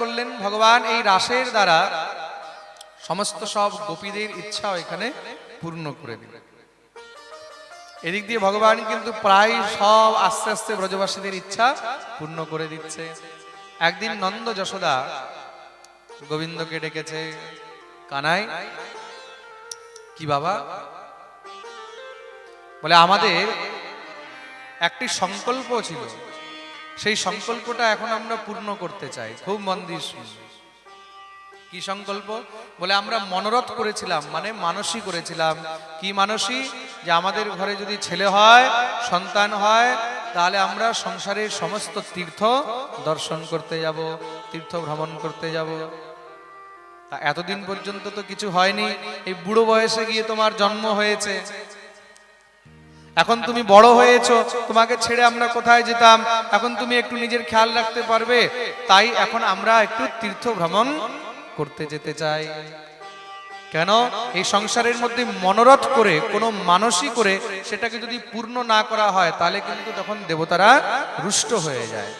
করলেন, ভগবান এই রাসের দ্বারা সমস্ত সব গোপীদের ইচ্ছা এখানে পূর্ণ করে দিলেন। এদিক দিয়ে ভগবান কিন্তু প্রায় সব আস্তে আস্তে ব্রজবাসীদের ইচ্ছা পূর্ণ করে দিচ্ছে। একদিন নন্দ যশোদা গোবিন্দকে ডেকেছে, কানাই, কি বাবা? বলে, আমাদের একটি সংকল্প ছিল সেই সংকল্পটা এখন আমরা পূর্ণ করতে চাই। খুব মন দিয়ে কি সংকল্প? বলে আমরা মনোরথ করেছিলাম মানে মানসী করেছিলাম। কি মানসী? যে আমাদের ঘরে যদি ছেলে হয়, সন্তান হয়, তাহলে আমরা সংসারের সমস্ত তীর্থ দর্শন করতে যাব, তীর্থ ভ্রমণ করতে যাব। এতদিন পর্যন্ত তো কিছু হয়নি। এই বুড়ো বয়সে গিয়ে তোমার জন্ম হয়েছে। এখন তুমি বড় হয়েছো, তোমাকে ছেড়ে আমরা কোথায় যেতাম? এখন তুমি একটু নিজের খেয়াল রাখতে পারবে। তাই এখন আমরা একটু তীর্থ ভ্রমণ করতে যেতে চাই। কেন? এই সংসারের মধ্যে মনোরথ করে, কোনো মানসী করে সেটাকে যদি পূর্ণ না করা হয়, তাহলে কিন্তু তখন দেবতারা রুষ্ট হয়ে যায়।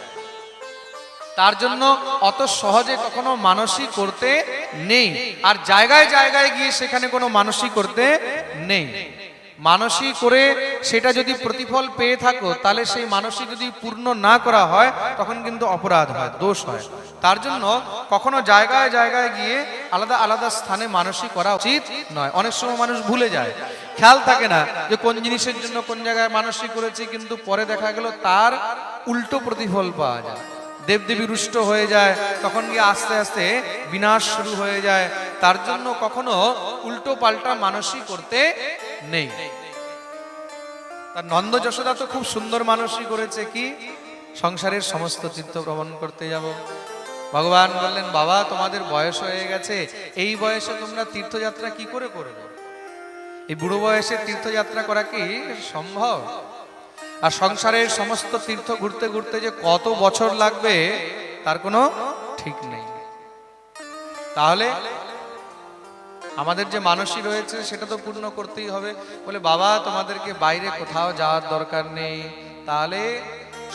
তার জন্য অত সহজে কখনো মানসিক করতে নেই। আর জায়গায় জায়গায় গিয়ে সেখানে কোনো মানসিক করতে নেই। মানসিক করে সেটা যদি প্রতিফল পেয়ে থাকো, তাহলে সেই মানসিক যদি পূর্ণ না করা হয়, তখন কিন্তু অপরাধ হয়, দোষ হয়। তার জন্য কখনো জায়গায় জায়গায় গিয়ে আলাদা আলাদা স্থানে মানসিক করা উচিত নয়। অনেক সময় মানুষ ভুলে যায়। খেয়াল থাকে না যে কোন জিনিসের জন্য কোন জায়গায় মানসিক করেছে, কিন্তু পরে দেখা গেল তার উল্টো প্রতিফল পাওয়া যায়। দেবদেবী রুষ্ট হয়ে যায়, তখন গিয়ে আস্তে আস্তে বিনাশ শুরু হয়ে যায়। তার জন্য কখনো উল্টো পাল্টা মানসিক করতে নেই। তার নন্দ যশোদা তো খুব সুন্দর মানসিক করেছে, কি? সংসারের সমস্ত তীর্থ ভ্রমণ করতে যাব। ভগবান বললেন, বাবা, তোমাদের বয়স হয়ে গেছে। এই বয়সে তোমরা তীর্থযাত্রা কি করে করবে? এই বুড়ো বয়সে তীর্থযাত্রা করা কি সম্ভব? আর সংসারের সমস্ত তীর্থ ঘুরতে ঘুরতে যে কত বছর লাগবে, তার কোনো ঠিক নেই। তাহলে আমাদের যে মানসী রয়েছে, সেটা তো পূর্ণ করতেই হবে। বলে, বাবা, তোমাদেরকে বাইরে কোথাও যাওয়ার দরকার নেই। তাহলে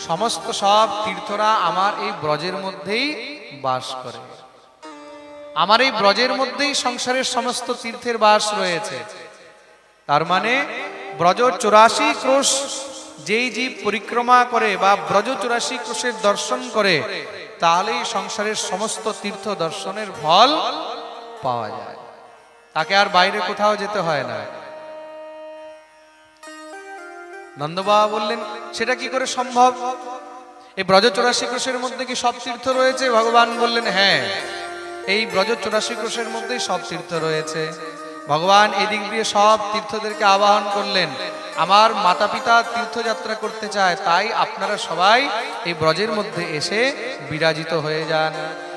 সমস্ত সব তীর্থরা আমার এই ব্রজের মধ্যেই বাস করে। আমার এই ব্রজের মধ্যেই সংসারের সমস্ত তীর্থের বাস রয়েছে। তার মানে ব্রজ চুরাশি ক্রোশ যেই জীব পরিক্রমা করে বা ব্রজ চুরাশি ক্রোশের দর্শন করে, তাহলেই সংসারের সমস্ত তীর্থ দর্শনের ফল পাওয়া যায়। তাকে আর বাইরে কোথাও যেতে হয় না। নন্দবাবা বললেন, সেটা কি করে সম্ভব? এই ব্রজ চৌরাশি কোষের মধ্যে কি সব তীর্থ রয়েছে? ভগবান বললেন হ্যাঁ এই ব্রজ চৌরাশি কোষের মধ্যেই সব তীর্থ রয়েছে। ভগবান এদিক দিয়ে সব তীর্থদেরকে আবাহন করলেন, আমার মাতা পিতা তীর্থযাত্রা করতে চায়, তাই আপনারা সবাই এই ব্রজের মধ্যে এসে বিরাজিত হয়ে যান।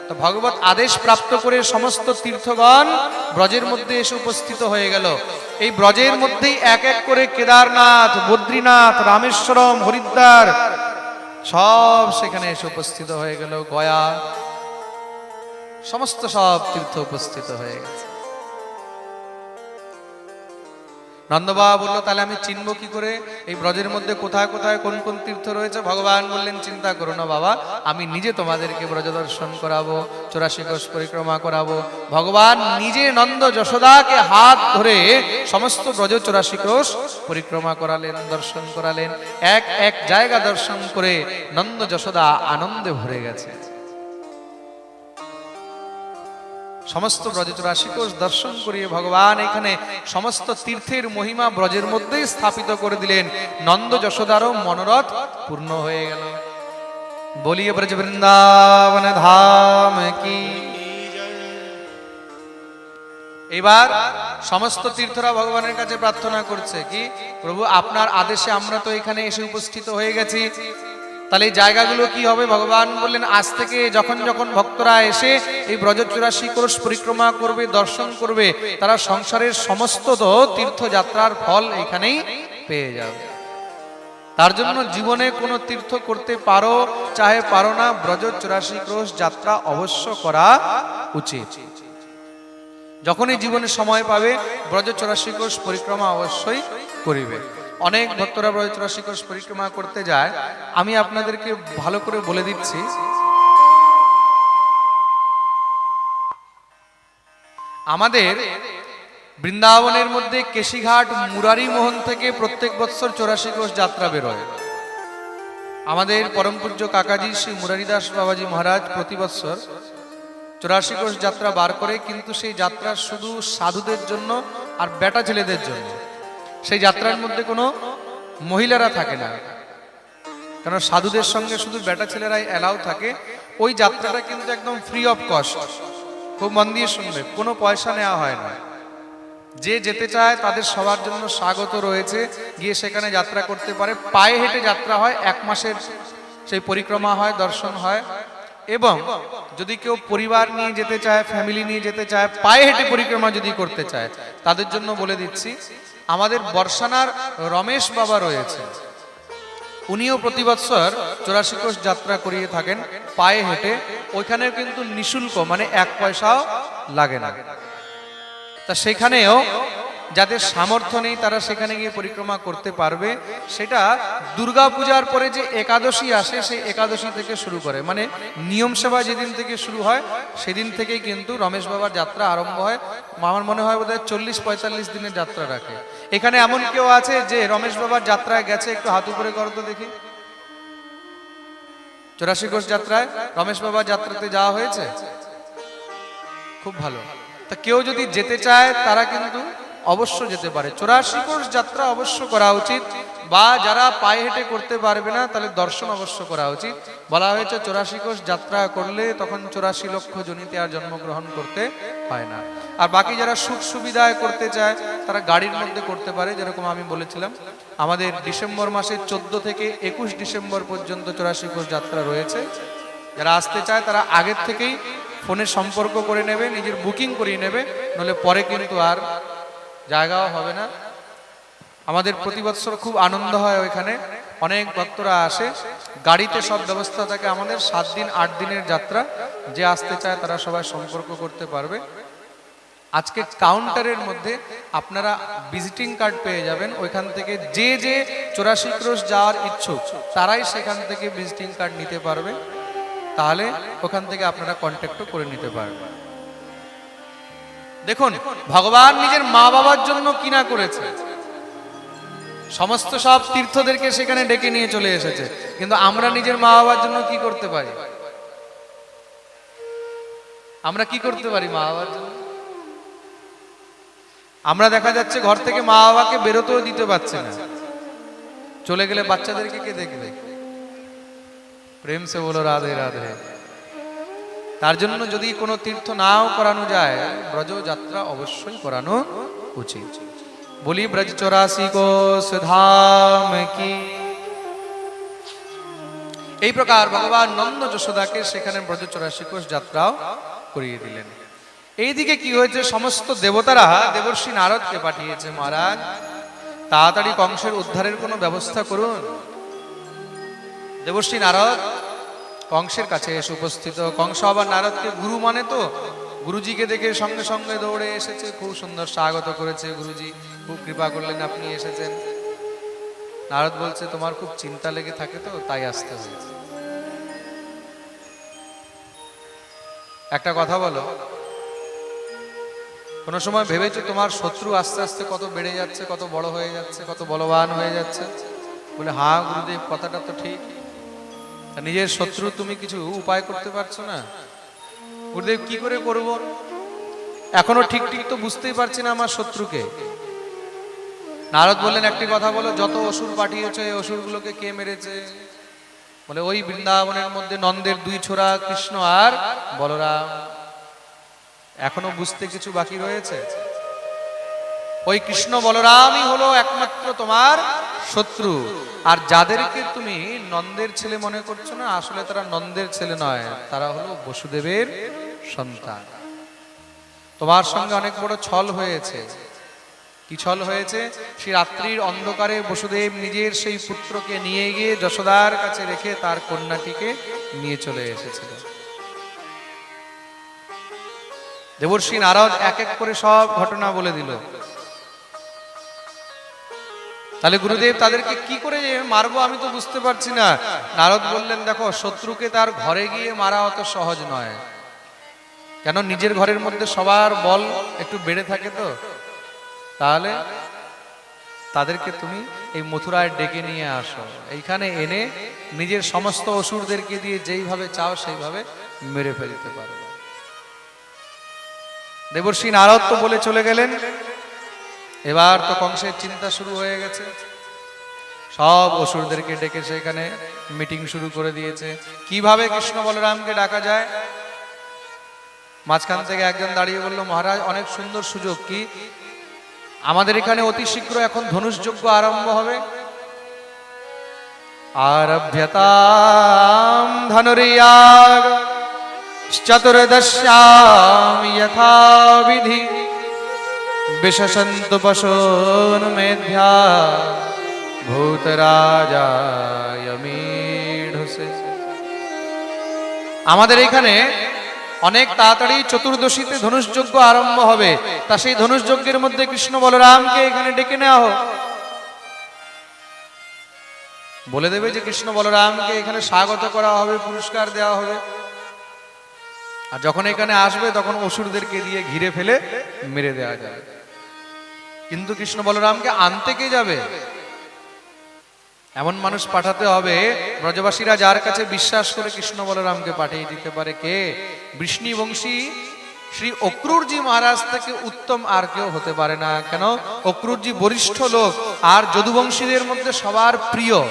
তো ভগবত আদেশ প্রাপ্ত করে সমস্ত তীর্থগণ ব্রজের মধ্যে এসে উপস্থিত হয়ে গেল। এই ব্রজের মধ্যেই এক এক করে কেদারনাথ, বদ্রীনাথ, রামেশ্বরম, হরিদ্বার সব সেখানে এসে উপস্থিত হয়ে গেল। গয়া, সমস্ত সব তীর্থ উপস্থিত হয়ে গেছে। নন্দবাবা বলল, তাহলে আমি চিনবো কি করে? এই ব্রজের মধ্যে কোথায় কোথায় কোন কোন তীর্থ রয়েছে? ভগবান বললেন, চিন্তা করো না বাবা, আমি নিজে তোমাদেরকে ব্রজ দর্শন করাবো, চৌরাশি কোষ পরিক্রমা করাবো। ভগবান নিজে নন্দ যশোদাকে হাত ধরে সমস্ত ব্রজ চৌরাশি কোষ পরিক্রমা করালেন, দর্শন করালেন। এক এক জায়গা দর্শন করে নন্দ যশোদা আনন্দে ভরে গেছে। সমস্ত ব্রজ চৌরাশি কোষ দর্শন করিয়ে ভগবান এখানে সমস্ত তীর্থের মহিমা ব্রজের মধ্যেই স্থাপিত করে দিলেন। নন্দ যশোদারও মনোরথ পূর্ণ হয়ে গেল। বলিয়ে ব্রজ বৃন্দাবন ধাম কি? এবার সমস্ত তীর্থরা ভগবানের কাছে প্রার্থনা করছে কি, প্রভু, আপনার আদেশে আমরা তো এখানে এসে উপস্থিত হয়ে গেছি। তাহলে এই জায়গাগুলো কি হবে? ভগবান বললেন, আজ থেকে যখন যখন ভক্তরা এসে এই ব্রজ চুরাশি ক্রোশ পরিক্রমা করবে, দর্শন করবে, তারা সংসারের সমস্ত তীর্থযাত্রার ফল এখানেই পেয়ে যাবে। তার জন্য জীবনে কোনো তীর্থ করতে পারো, চাহে পারো না ব্রজ চুরাশি ক্রোশ যাত্রা অবশ্য করা উচিত। যখনই জীবনে সময় পাবে ব্রজ চৌরাশি কোষ পরিক্রমা অবশ্যই করিবে। অনেক ভক্তরা ব্রজ কোষ পরিক্রমা করতে যায়। আমি আপনাদেরকে ভালো করে বলে দিচ্ছি। আমাদের বৃন্দাবনের মধ্যে কেশিঘাট, মুরারি মোহন থেকে প্রত্যেক বৎসর চৌরাশি কোষ যাত্রা বেরোয়। আমাদের পরম পূজ্য কাকাজি শ্রী মুরারিদাস বাবাজি মহারাজ প্রতি বৎসর চৌরাশি কোষ যাত্রা বার করে, কিন্তু সেই যাত্রা শুধু সাধুদের জন্য আর বেটা ছেলেদের জন্য। সেই যাত্রার মধ্যে কোনো মহিলারা থাকে না। কারণ সাধুদের সঙ্গে শুধু বেটা ছেলেরাই অ্যালাউ থাকে। ওই যাত্রাটা কিন্তু একদম ফ্রি অফ কস্ট খুব মন দিয়ে শুনবে কোনো পয়সা নেওয়া হয় না। যে যেতে চায়, তাদের সবার জন্য স্বাগত রয়েছে। গিয়ে সেখানে যাত্রা করতে পারে। পায়ে হেঁটে যাত্রা হয়, এক মাসের সেই পরিক্রমা হয়, দর্শন হয়। এবং যদি কেউ পরিবার নিয়ে যেতে চায় ফ্যামিলি নিয়ে যেতে চায়, পায়ে হেঁটে পরিক্রমা যদি করতে চায়, তাদের জন্য বলে দিচ্ছি আমাদের বর্ষানার রমেশ বাবা রয়েছে। উনিও প্রতি বৎসর চৌরাশি কোষ যাত্রা করিয়ে থাকেন পায়ে হেঁটে। ওইখানে কিন্তু নিশুল্ক মানে এক পয়সাও লাগে না। তা সেখানেও যাদের সামর্থ্য নেই তারা সেখানে গিয়ে পরিক্রমা করতে পারবে। সেটা দুর্গা পূজার পরে যে একাদশী আসে সেই একাদশী থেকে শুরু করে। মানে নিয়ম সেবা যেদিন থেকে শুরু হয় সেদিন থেকেই কিন্তু রমেশ বাবার যাত্রা আরম্ভ হয়। আমার মনে হয় বোধহয় চল্লিশ পঁয়তাল্লিশ দিনের যাত্রা রাখে। এখানে এমন কেউ আছে যে রমেশ বাবার যাত্রায় গেছে? একটু হাত উপরে করো তো দেখি। চৌরাশি ঘোষ যাত্রায় রমেশ বাবার যাত্রাতে যাওয়া হয়েছে? খুব ভালো। তা কেউ যদি যেতে চায়, তারা কিন্তু অবশ্য যেতে পারে। চৌরাশি কোষ যাত্রা অবশ্য করা উচিত, বা যারা পায়ে হেঁটে করতে পারবে না, তাহলে দর্শন অবশ্য করা উচিত। বলা হয়েছে চৌরাশি কোষ যাত্রা করলে তখন চৌরাশি লক্ষ জনিতে আর জন্মগ্রহণ করতে হয় না। আর বাকি যারা সুখ সুবিধায় করতে চায়, তারা গাড়ির মধ্যে করতে পারে, যেরকম আমি বলেছিলাম। আমাদের ডিসেম্বর মাসের চোদ্দ থেকে একুশ ডিসেম্বর পর্যন্ত চৌরাশি কোষ যাত্রা রয়েছে। যারা আসতে চায়, তারা আগের থেকেই ফোনে সম্পর্ক করে নেবে, নিজের বুকিং করিয়ে নেবে নলে পরে কিন্তু আর জায়গাও হবে না। আমাদের প্রতি বছর খুব আনন্দ হয় ওইখানে। অনেক ভক্তরা আসে। গাড়িতে সব ব্যবস্থা থাকে। আমাদের সাত দিন, আট দিনের যাত্রা। যে আসতে চায় তারা সবাই সম্পর্ক করতে পারবে। আজকে কাউন্টারের মধ্যে আপনারা ভিজিটিং কার্ড পেয়ে যাবেন। ওইখান থেকে যে যে চৌরাশি ক্রোশ যাওয়ার ইচ্ছুক, তারাই সেখান থেকে ভিজিটিং কার্ড নিতে পারবে। তাহলে ওখান থেকে আপনারা কন্ট্যাক্টও করে নিতে পারবেন। দেখুন, ভগবান নিজের মা বাবার জন্য কিনা করেছে। সমস্ত সব তীর্থদেরকে সেখানে ডেকে নিয়ে চলে এসেছে। কিন্তু আমরা নিজের মা বাবার জন্য কি করতে পারি? আমরা কি করতে পারি মা বাবার জন্য? আমরা দেখা যাচ্ছে ঘর থেকে মা বাবাকে বেরোতেও দিতে পারছে না। চলে গেলে বাচ্চাদেরকে কে দেখবে? প্রেম সে বলো, রাধে রাধে। তার জন্য যদি কোনো তীর্থ নাও করানো যায় ব্রজ যাত্রা অবশ্যই করানো উচিত। বলি ব্রজ চৌরাশি ধাম কি। এই প্রকার ভগবান নন্দ যশোদাকে সেখানে ব্রজ চৌরাশি কোষ যাত্রাও করিয়ে দিলেন। এইদিকে কি হয়েছে, সমস্ত দেবতারা দেবর্ষী নারদকে পাঠিয়েছে মহারাজ। তাড়াতাড়ি কংসের উদ্ধারের কোনো ব্যবস্থা করুন। দেবশ্রী নারদ কংসের কাছে এসে উপস্থিত। কংস আবার নারদকে, গুরু মানে তো? গুরুজিকে দেখে সঙ্গে সঙ্গে দৌড়ে এসেছে। খুব সুন্দর স্বাগত করেছে গুরুজি। খুব কৃপা করলেন আপনি এসেছেন। নারদ বলছে, তোমার খুব চিন্তা লেগে থাকে তো, তাই আসতে হয়েছে। একটা কথা বলো। কোনো সময় ভেবেছো তোমার শত্রু আস্তে আস্তে কত বেড়ে যাচ্ছে, কত বড় হয়ে যাচ্ছে, কত বলবান হয়ে যাচ্ছে? বলে হ্যাঁ গুরুদেব, কথাটা তো ঠিক। নিজের শত্রু তুমি কিছু উপায় করতে পারছ না? গুরুদেব, কি করে করব? এখনও ঠিক ঠিক তো বুঝতেই পারছি না আমার শত্রুকে। নারদ বললেন, একটি কথা বলো, যত অসুর পাঠিয়েছে, এই অসুরগুলোকে কে মেরেছে? বলে, ওই বৃন্দাবনের মধ্যে নন্দের দুই ছোড়া কৃষ্ণ আর বলরাম। এখনও বুঝতে কিছু বাকি রয়েছে? ওই কৃষ্ণ বলরামই হলো একমাত্র তোমার শত্রু। আর যাদেরকে তুমি নন্দের ছেলে মনে করছ না, আসলে তারা নন্দের ছেলে নয়, তারা হলো বসুদেবের সন্তান। তোমার সঙ্গে অনেক বড় ছল হয়েছে। কি ছল হয়েছে? সেই রাত্রির অন্ধকারে বসুদেব নিজের সেই পুত্রকে নিয়ে গিয়ে যশোদার কাছে রেখে তার কন্যাটিকে নিয়ে চলে এসেছিল। দেবর্ষী নারদ এক এক করে সব ঘটনা বলে দিল। তাহলে গুরুদেব তাদেরকে কি করে মারবো আমি তো বুঝতে পারছি না। নারদ বললেন, দেখো, শত্রুকে তার ঘরে গিয়ে মারা অত সহজ নয়। কেন? নিজের ঘরের মধ্যে সবার বল একটু বেড়ে থাকে তো। তাহলে তাদেরকে তুমি এই মথুরায় ডেকে নিয়ে আসো। এইখানে এনে নিজের সমস্ত অসুরদেরকে দিয়ে যেইভাবে চাও সেইভাবে মেরে ফেলতে পারবে দেবর্ষী নারদ তো বলে চলে গেলেন এবার তো কংসের চিন্তা শুরু হয়ে গেছে। সব অসুরদেরকে ডেকে সেখানে মিটিং শুরু করে দিয়েছে। কীভাবে কৃষ্ণ বলরামকে ডাকা যায়? মাঝখান থেকে একজন দাঁড়িয়ে বলল, মহারাজ, অনেক সুন্দর সুযোগ কি? আমাদের এখানে অতি শীঘ্র এখন ধনুষযজ্ঞ আরম্ভ হবে। আরভ্যতাম ধনুরিয়াগ, চতুর্দশ্যাম, যথাবিধি। ভূতরাজায় মীঢ়সে আমাদের এখানে অনেক তাড়াতাড়ি চতুর্দশীতে ধনুষযজ্ঞ আরম্ভ হবে। তা সেই ধনুষযজ্ঞের মধ্যে কৃষ্ণ বলরামকে এখানে ডেকে নেওয়া হোক। বলে দেবে যে কৃষ্ণ বলরামকে এখানে স্বাগত করা হবে, পুরস্কার দেওয়া হবে। আর যখন এখানে আসবে, তখন অসুরদেরকে দিয়ে ঘিরে ফেলে মেরে দেওয়া যাবে। কিন্তু কৃষ্ণ বলরামকে আনতে কে যাবে? এমন মানুষ পাঠাতে হবে, ব্রজবাসীরা যার কাছে বিশ্বাস করে কৃষ্ণ বলরামকে পাঠিয়ে দিতে পারে কে? বৃষ্ণি বংশী শ্রী অক্রুরজি মহারাজ থেকে উত্তম আর কেউ হতে পারে না। কেন? অক্রুরজি বরিষ্ঠ লোক, আর যদুবংশীদের মধ্যে সবার প্রিয়।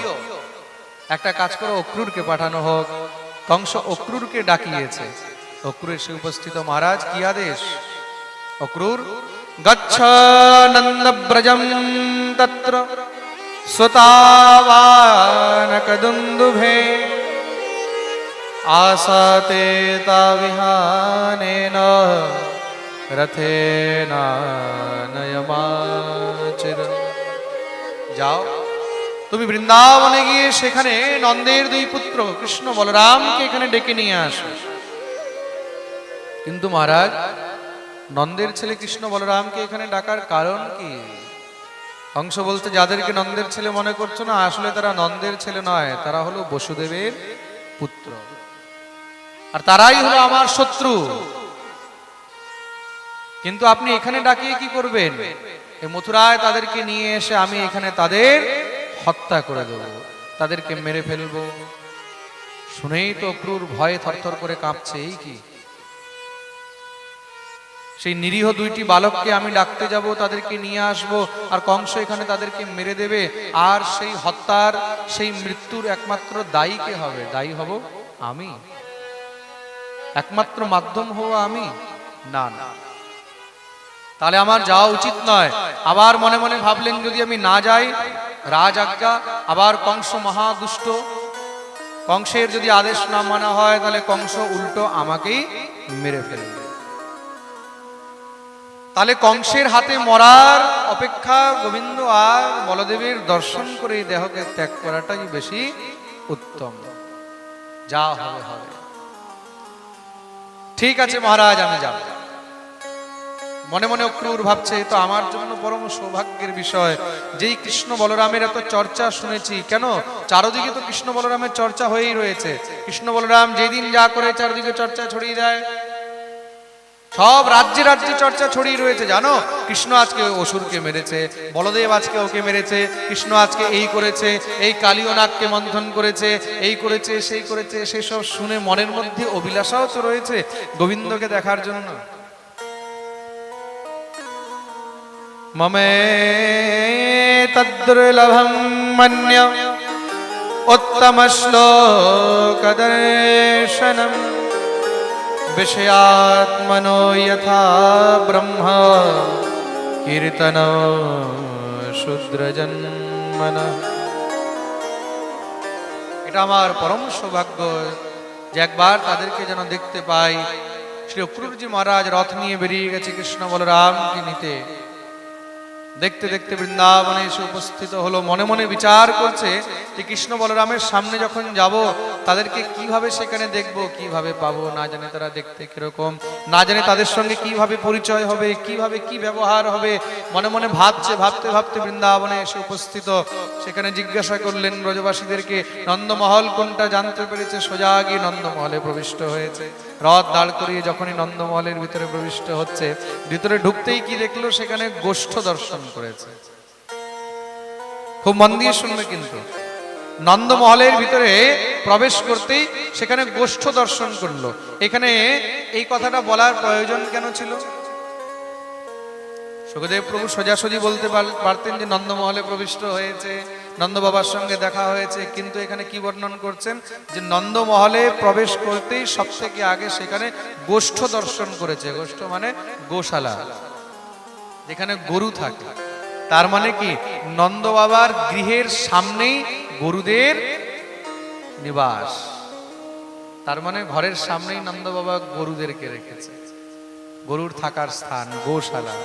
একটা কাজ করে, অক্রুরকে পাঠানো হোক। কংস অক্রুরকে ডাকিয়েছে। অক্রুর এসে উপস্থিত মহারাজ কি আদেশ অক্রুর গচ্ছ নন্দ ব্রজম তত্র स्वतावानकदुन्दुभे आसाते ताविहानेन रथेन নয়মাচির যাও তুমি বৃন্দাবনে গিয়ে সেখানে নন্দের দুই পুত্র কৃষ্ণ বলরামকে এখানে ডেকে নিয়ে আসো কিন্তু মহারাজ, নন্দের ছেলে কৃষ্ণ বলরামকে এখানে ডাকার কারণ কি? অংশ বলতে যাদেরকে নন্দের ছেলে মনে করছ না, আসলে তারা নন্দের ছেলে নয়, তারা হলো বসুদেবের পুত্র। আর তারাই হলো আমার শত্রু। কিন্তু আপনি এখানে ডাকিয়ে কি করবেন? এই মথুরায় তাদেরকে নিয়ে এসে আমি এখানে তাদের হত্যা করে দেব, তাদেরকে মেরে ফেলব। শুনেই তো ক্রুর ভয়ে থরথর করে কাঁপছে, এই কি? সেই নিরীহ দুইটি বালককে আমি ডাকতে যাব, তাদেরকে নিয়ে আসব, আর কংস এখানে তাদেরকে মেরে দেবে। আর সেই হত্যার, সেই মৃত্যুর একমাত্র দায়ী কে হবে? দায়ী হব আমি। একমাত্র মাধ্যম হব আমি? না না। তাহলে আমার যাওয়া উচিত নয়। আবার মনে মনে ভাবলেন, যদি আমি না যাই রাজ আজ্ঞা আবার কংস মহাদুষ্ট কংসের যদি আদেশ না মানা হয়, তাহলে কংস উল্টো আমাকেই মেরে ফেলবে। তাহলে কংসের হাতে মরার অপেক্ষা গোবিন্দ আর বলদেবের দর্শন করে দেহকে ত্যাগ করাটাই বেশি উত্তম। যা হবে হবে। ঠিক আছে মহারাজ, আমি যাব। মনে মনে অক্রুর ভাবছে তো আমার জন্য পরম সৌভাগ্যের বিষয়। যেই কৃষ্ণ বলরামের এত চর্চা শুনেছি, কেন? চারদিকে তো কৃষ্ণ বলরামের চর্চা হয়েই রয়েছে। কৃষ্ণ বলরাম যেদিন যা করে, চারদিকে চর্চা ছড়িয়ে দেয়। সব রাজ্যে রাজ্যে চর্চা ছড়িয়ে রয়েছে, জানো? কৃষ্ণ আজকে অসুরকে মেরেছে, বলদেব আজকে ওকে মেরেছে, কৃষ্ণ আজকে এই করেছে, এই কালীয় নাগকে মন্থন করেছে, এই করেছে, সেই করেছে সেসব শুনে মনের মধ্যে অভিলাষাও তো রয়েছে, গোবিন্দকে দেখার জন্য। মমে তদ্দুর্লভম মন্য উত্তম শ্লোকদর্শনম विषयात्मनो यथा ब्रह्म कीर्तन শূদ্রজন্মন এটা আমার পরম সৌভাগ্য যে একবার তাদেরকে যেন দেখতে পাই শ্রী অক্রুরজি মহারাজ রথ নিয়ে বেরিয়ে গেছে কৃষ্ণ বলরামকে নিতে দেখতে দেখতে বৃন্দাবনে এসে উপস্থিত হলো। মনে মনে বিচার করছে যে কৃষ্ণ বলরামের সামনে যখন যাব, তাদেরকে কীভাবে সেখানে দেখব, কীভাবে পাবো, না জানে তারা দেখতে কীরকম, না জানে তাদের সঙ্গে কীভাবে পরিচয় হবে, কীভাবে কি ব্যবহার হবে। মনে মনে ভাবছে, ভাবতে ভাবতে বৃন্দাবনে এসে উপস্থিত। সেখানে জিজ্ঞাসা করলেন ব্রজবাসীদেরকে, নন্দমহল কোনটা জানতে পেরেছে? সোজা গিয়ে নন্দমহলে প্রবিষ্ট হয়েছে। রথ দাঁড় করিয়ে যখনই নন্দমহলের ভিতরে প্রবিষ্ট হচ্ছে, ভিতরে ঢুকতেই কি দেখল? সেখানে গোষ্ঠ দর্শন করেছে। খুব মন দিয়ে শুনবে কিন্তু। নন্দমহলের ভিতরে প্রবেশ করতেই সেখানে গোষ্ঠ দর্শন করল। এখানে এই কথাটা বলার প্রয়োজন কেন ছিল? সুখদেব প্রভু সোজাসুজি বলতে পার- পারতেন যে নন্দমহলে প্রবিষ্ট হয়েছে। নন্দ বাবার সঙ্গে দেখা হয়েছে, কিন্তু এখানে কি বর্ণন করছেন? যে নন্দমহলে প্রবেশ করতেই সব থেকে আগে সেখানে গোষ্ঠ দর্শন করেছে, গোষ্ঠ মানে গোশালা, যেখানে গরু থাকে। তার মানে কি? নন্দ বাবার গৃহের সামনেই গরুদের নিবাস। তার মানে ঘরের সামনেই নন্দ বাবা গরুদেরকে রেখেছে। গরুর থাকার স্থান, গোশালা।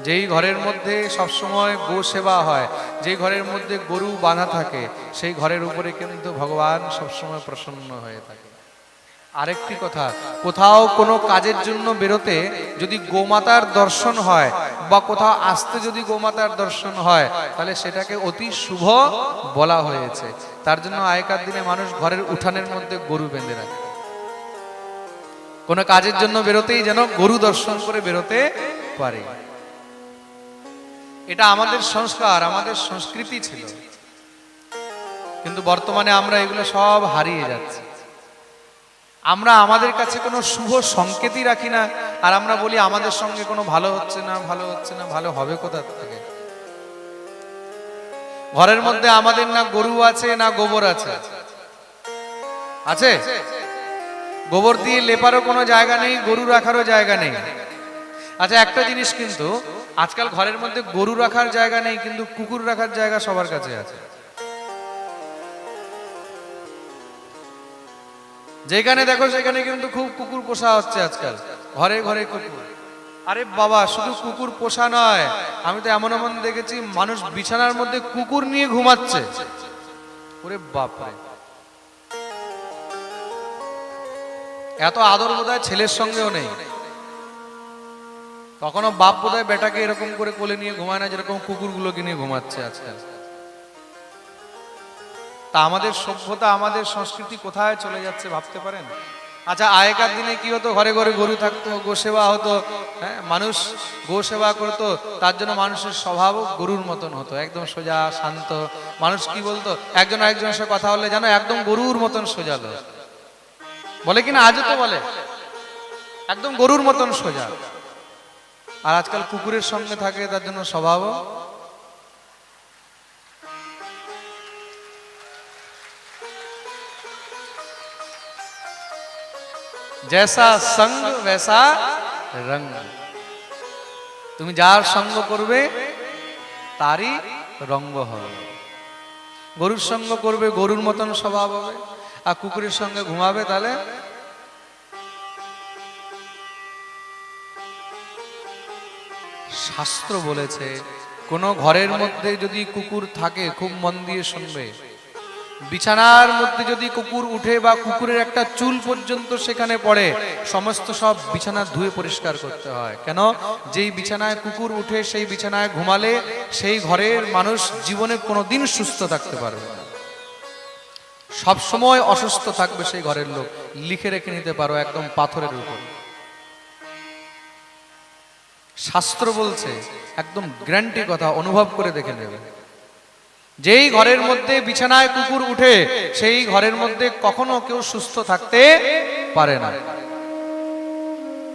যেই ঘরের মধ্যে সবসময় গো সেবা হয়, যেই ঘরের মধ্যে গরু বাঁধা থাকে, সেই ঘরের উপরে কিন্তু ভগবান সবসময় প্রসন্ন হয়ে থাকে। আরেকটি কথা, কোথাও কোনো কাজের জন্য বেরোতে যদি গোমাতার দর্শন হয় বা কোথাও আসতে যদি গোমাতার দর্শন হয়, তাহলে সেটাকে অতি শুভ বলা হয়েছে। তার জন্য আগেকার দিনে মানুষ ঘরের উঠানের মধ্যে গরু বেঁধে রাখে। কোনো কাজের জন্য বেরোতেই যেন গরু দর্শন করে বেরোতে পারে। এটা আমাদের সংস্কার, আমাদের সংস্কৃতি ছিল। কিন্তু বর্তমানে আমরা এগুলো সব হারিয়ে যাচ্ছি। আমরা আমাদের কাছে কোনো শুভ সংকেতই রাখি না, আর আমরা বলি আমাদের সঙ্গে কোনো ভালো হচ্ছে না, ভালো হচ্ছে না, ভালো হবে কোথা থেকে? ঘরের মধ্যে আমাদের না গরু আছে, না গোবর আছে। আছে? গোবর দিয়ে লেপারও কোনো জায়গা নেই, গরু রাখারও জায়গা নেই। আচ্ছা একটা জিনিস কিন্তু আজকাল ঘরের মধ্যে গরু রাখার জায়গা নেই, কিন্তু কুকুর রাখার জায়গা সবার কাছে আছে। যেখানে দেখো সেখানে কিন্তু খুব কুকুর পোষা হচ্ছে আজকাল। ঘরে ঘরে কুকুর। আরে বাবা, শুধু কুকুর পোষা নয়, আমি তো এমন এমন দেখেছি, মানুষ বিছানার মধ্যে কুকুর নিয়ে ঘুমাচ্ছে। ওরে বাপরে। এত আদর বোধহয় ছেলের সঙ্গেও নেই। কখনো বাপ বোধহয় বেটাকে এরকম করে কোলে নিয়ে ঘুমায় না যেরকম কুকুরগুলোকে নিয়ে ঘুমাচ্ছে আজকাল। তা আমাদের সভ্যতা, আমাদের সংস্কৃতি কোথায় চলে যাচ্ছে ভাবতে পারেন? আচ্ছা আগেকার দিনে কি হতো? ঘরে ঘরে গরু থাকতো, গো সেবা হতো হ্যাঁ? মানুষ গো সেবা করতো, তার জন্য মানুষের স্বভাবও গরুর মতন হতো, একদম সোজা, শান্ত। মানুষ কি বলতো? একজন আরেকজনের সাথে কথা হলে জানো একদম গরুর মতন সোজালো বলে কিনা আজও তো বলে। একদম গরুর মতন সোজা। আর আজকাল কুকুরের সঙ্গে থাকে, তার জন্য স্বভাবও। জেসা সঙ্গ, ভেসা রঙ তুমি যার সঙ্গ করবে, তারই রঙ্গ হবে। গরুর সঙ্গ করবে, গরুর মতন স্বভাব হবে। আর কুকুরের সঙ্গে ঘুমাবে, তাহলে শাস্ত্র বলেছে, কোনো ঘরের মধ্যে যদি কুকুর থাকে, খুব মন দিয়ে শুনবে। বিছানার মধ্যে যদি কুকুর উঠে বা কুকুরের একটা চুল পর্যন্ত সেখানে পড়ে, সমস্ত সব বিছানা ধুয়ে পরিষ্কার করতে হয়। কেন? যেই বিছানায় কুকুর উঠে, সেই বিছানায় ঘুমালে সেই ঘরের মানুষ জীবনে কোনোদিন সুস্থ থাকতে পারবে সব সময় অসুস্থ থাকবে সেই ঘরের লোক। লিখে রেখে নিতে পারো, একদম পাথরের উপর। শাস্ত্র বলছে, একদম গ্যারান্টি কথা, অনুভব করে দেখে নেবে। যেই ঘরের মধ্যে বিছানায় কুকুর উঠে, সেই ঘরের মধ্যে কখনো কেউ সুস্থ থাকতে পারে না।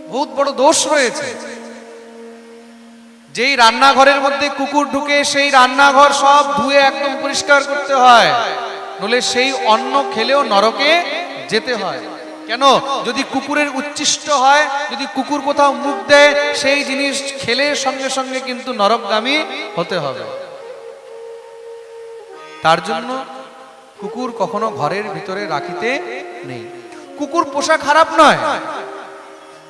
বহুত বড় দোষ রয়েছে। যেই রান্নাঘরের মধ্যে কুকুর ঢুকে, সেই রান্নাঘর সব ধুয়ে একদম পরিষ্কার করতে হয়। নলে সেই অন্ন খেলেও নরকে যেতে হয়। কেন? যদি কুকুরের উচ্ছিষ্ট হয়, যদি কুকুর কোথাও মুখ দেয়, সেই জিনিস খেলে সঙ্গে সঙ্গে কিন্তু নরকগামী হতে হবে। তার জন্য কুকুর কখনো ঘরের ভিতরে রাখিতে নেই। কুকুর পোষা খারাপ নয়।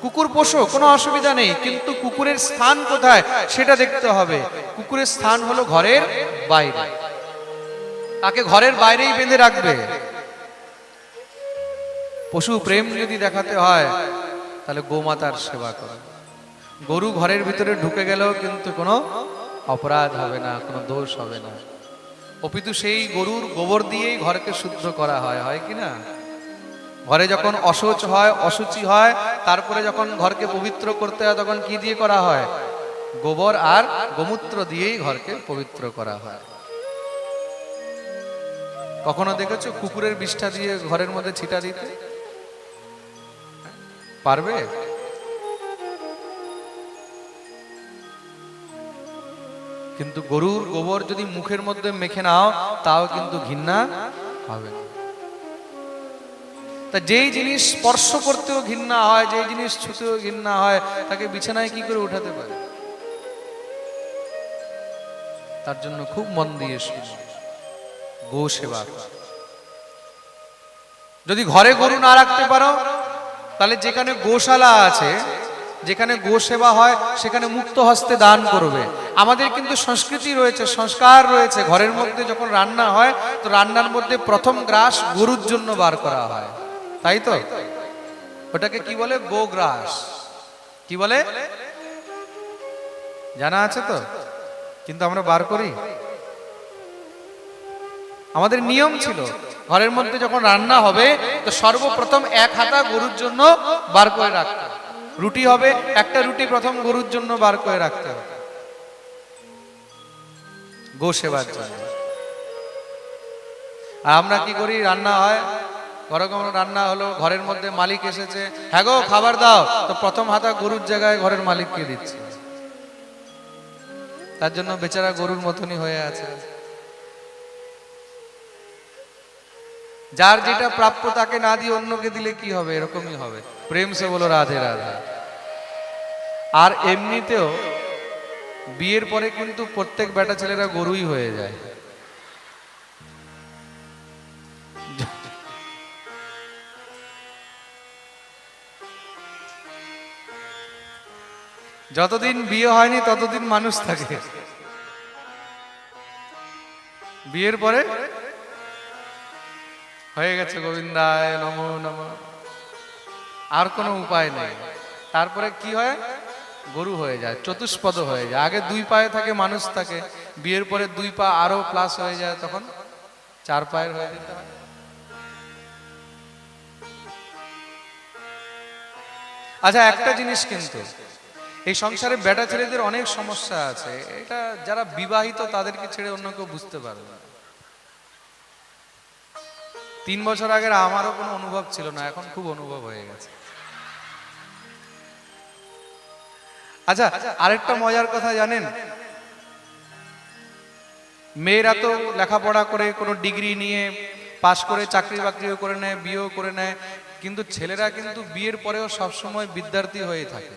কুকুর পোষো, কোনো অসুবিধা নেই, কিন্তু কুকুরের স্থান কোথায়, সেটা দেখতে হবে। কুকুরের স্থান হলো ঘরের বাইরে। তাকে ঘরের বাইরেই বেঁধে রাখবে। পশু প্রেম যদি দেখাতে হয়, তাহলে গোমাতার সেবা করো। গরু ঘরের ভিতরে ঢুকে গেলেও কিন্তু কোনো অপরাধ হবে না, কোনো দোষ হবে না। অপিতু সেই গরুর গোবর দিয়েই ঘরকে শুদ্ধ করা হয় হয় কি না? ঘরে যখন অশৌচ হয়, অসুচি হয়, তারপরে যখন ঘরকে পবিত্র করতে হয়, তখন কি দিয়ে করা হয়? গোবর আর গোমূত্র দিয়েই ঘরকে পবিত্র করা হয়। কখনো দেখেছ কুকুরের বিষ্ঠা দিয়ে ঘরের মধ্যে ছিটা দিতে? পারবে? কিন্তু গরুর গোবর যদি মুখের মধ্যে মেখে নাও, তাও কিন্তু ঘৃণা হবে তা যেই জিনিস স্পর্শ করতেও ঘৃণা হয়, যেই জিনিস ছুতেও ঘৃণা হয়, তাকে বিছানায় কি করে উঠাতে পারে? তার জন্য খুব মন দিয়ে গো সেবা যদি ঘরে গরু না রাখতে পারো তাহলে যেখানে গোশালা আছে, যেখানে গো সেবা হয়, সেখানে মুক্ত হস্তে দান করবে। আমাদের কিন্তু সংস্কৃতি রয়েছে, সংস্কার রয়েছে। ঘরের মধ্যে যখন রান্না হয়, তো রান্নার মধ্যে প্রথম গ্রাস গরুর জন্য বার করা হয়। তাই তো? ওটাকে কি বলে? গো গ্রাস কি বলে? জানা আছে তো? কিন্তু আমরা বার করি? আমাদের নিয়ম ছিল, ঘরের মধ্যে যখন রান্না হবে, তো সর্বপ্রথম এক হাতা গরুর জন্য বার করে রাখতে। রুটি হবে, একটা রুটি প্রথম গরুর জন্য বার করে রাখতে হবে। গো সেবার জন্য। আর আমরা কি করি, রান্না হয়, ঘরে কোনো রান্না হলো, ঘরের মধ্যে মালিক এসেছে হ্যাঁ গো, খাবার দাও। তো প্রথম হাতা গরুর জায়গায় ঘরের মালিককে দিচ্ছে। তার জন্য বেচারা গরুর মতনই হয়ে আছে। যার যেটা প্রাপ্য তাকে না দিয়ে অন্যকে দিলে কি হবে? এরকমই হবে। প্রেম সে বলো, রাধে রাধে। আর এমনিতেও বিয়ের পরে কিন্তু প্রত্যেক বেটা ছেলেরা গরুই হয়ে যায়। যতদিন বিয়ে হয়নি, ততদিন মানুষ থাকে। বিয়ের পরে হয়ে গেছে গোবিন্দায়, নম নম। আর কোনো উপায় নেই। তারপরে কি হয়? গরু হয়ে যায়, চতুষ্পদ হয়ে যায়। আগে দুই পায়ে থাকে, মানুষ থাকে। বিয়ের পরে দুই পা আরও প্লাস হয়ে যায়, তখন চার পায়ের হয়ে যেতে হয়। আচ্ছা একটা জিনিস কিন্তু, এই সংসারে বেটা ছেলেদের অনেক সমস্যা আছে। এটা যারা বিবাহিত, তাদেরকে ছেড়ে অন্য কেউ বুঝতে পারবে না। তিন বছর আগের আমারও কোনো অনুভব ছিল না, এখন খুব অনুভব হয়ে গেছে। আচ্ছা আরেকটা মজার কথা জানেন? মেয়েরা তো লেখাপড়া করে কোনো ডিগ্রি নিয়ে পাশ করে চাকরি বাকরিও করে নেয়, বিয়েও করে নেয়, কিন্তু ছেলেরা কিন্তু বিয়ের পরেও সবসময় বিদ্যার্থী হয়ে থাকে,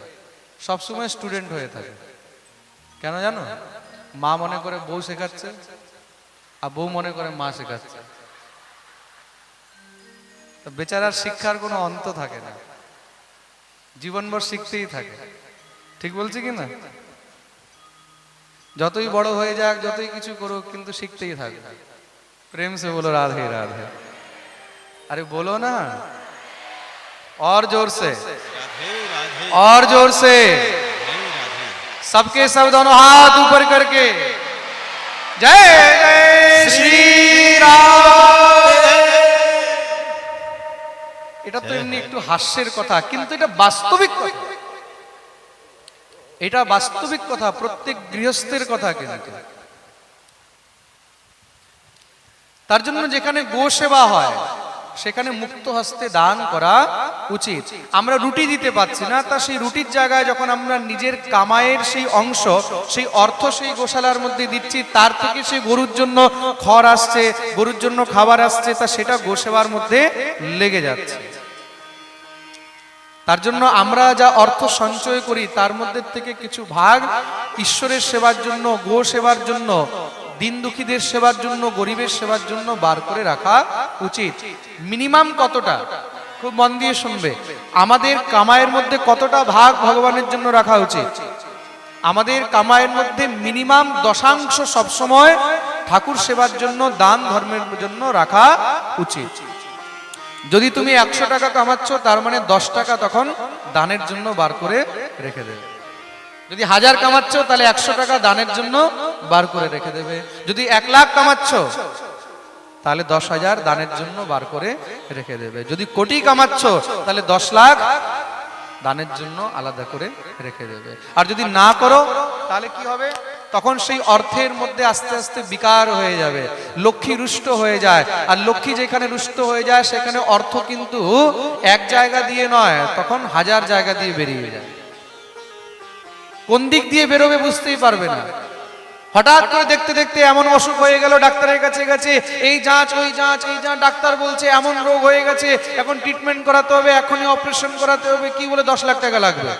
সবসময় স্টুডেন্ট হয়ে থাকে। কেন জানো? মা মনে করে বউ শেখাচ্ছে, আর বউ মনে করে মা শেখাচ্ছে। তো বেচারার শিক্ষার কোনো অন্ত থাকে না জীবনভর শিখতেই থাকে ঠিক বলছি কি না যতই বড় হয়ে যাক যতই কিছু করুক কিন্তু শিখতেই থাকবে প্রেম সে বলো রাধে রাধে अरे बोलो ना और जोर से राधे राधे और जोर से राधे राधे सबके सब दोनों हाथ ऊपर करके जय जय श्री राम এটা তো এমনি একটু হাস্যের কথা, কিন্তু এটা বাস্তবিক এটা বাস্তবিক কথা, প্রত্যেক গৃহস্থের কথা কিন্তু। তার জন্য যেখানে গো সেবা হয়, সেখানে মুক্ত হস্তে দান করা উচিত। আমরা রুটি দিতে পাচ্ছি না, তা সেই রুটির জায়গায় যখন আমরা নিজের কামাইয়ের সেই অংশ, সেই অর্থ সেই গোশালার মধ্যে দিচ্ছি, তার থেকে সেই গরুর জন্য খড় আসছে, গরুর জন্য খাবার আসছে, তা সেটা গোসেবার মধ্যে লেগে যাচ্ছে। তার জন্য আমরা যা অর্থ সঞ্চয় করি, তার মধ্যে থেকে কিছু ভাগ ঈশ্বরের সেবার জন্য, গো সেবার জন্য, দিন দুঃখীদের সেবার জন্য, গরিবের সেবার জন্য বার করে রাখা উচিত। মিনিমাম কতটা? খুব মন দিয়ে শুনবে। আমাদের কামাইয়ের মধ্যে কতটা ভাগ ভগবানের জন্য রাখা উচিত? আমাদের কামাইয়ের মধ্যে মিনিমাম দশাংশ সবসময় ঠাকুর সেবার জন্য, দান ধর্মের জন্য রাখা উচিত। যদি তুমি একশো টাকা কামাচ্ছ, তার মানে দশ টাকা তখন দানের জন্য বার করে রেখে দেবে। যদি হাজার কামাচ্ছ, তাহলে একশো টাকা দানের জন্য বার করে রেখে দেবে। যদি এক লাখ কামাচ্ছ, তাহলে দশ হাজার দানের জন্য বার করে রেখে দেবে। যদি কোটি কামাচ্ছ, তাহলে দশ লাখ দানের জন্য আলাদা করে রেখে দেবে। আর যদি না করো, তাহলে কি হবে? তখন সেই অর্থের মধ্যে আস্তে আস্তে বিকার হয়ে যাবে, লক্ষ্মী রুষ্ট হয়ে যায়। আর লক্ষ্মী যেখানে রুষ্ট হয়ে যায়, সেখানে অর্থ কিন্তু এক জায়গা দিয়ে নয়, তখন হাজার জায়গা দিয়ে বেরিয়ে যায়। কোন দিক দিয়ে বেরোবে বুঝতেই পারবে না। হঠাৎ করে দেখতে দেখতে এমন অসুখ হয়ে গেল, ডাক্তারের কাছে গেছে, এই যাঁচ, ওই যাঁচ, এই যাঁচ, ডাক্তার বলছে এমন রোগ হয়ে গেছে, এখন ট্রিটমেন্ট করাতে হবে, এখনই অপারেশন করাতে হবে, কি বলে দশ লাখ টাকা লাগবে?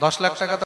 দশ লাখ টাকা তো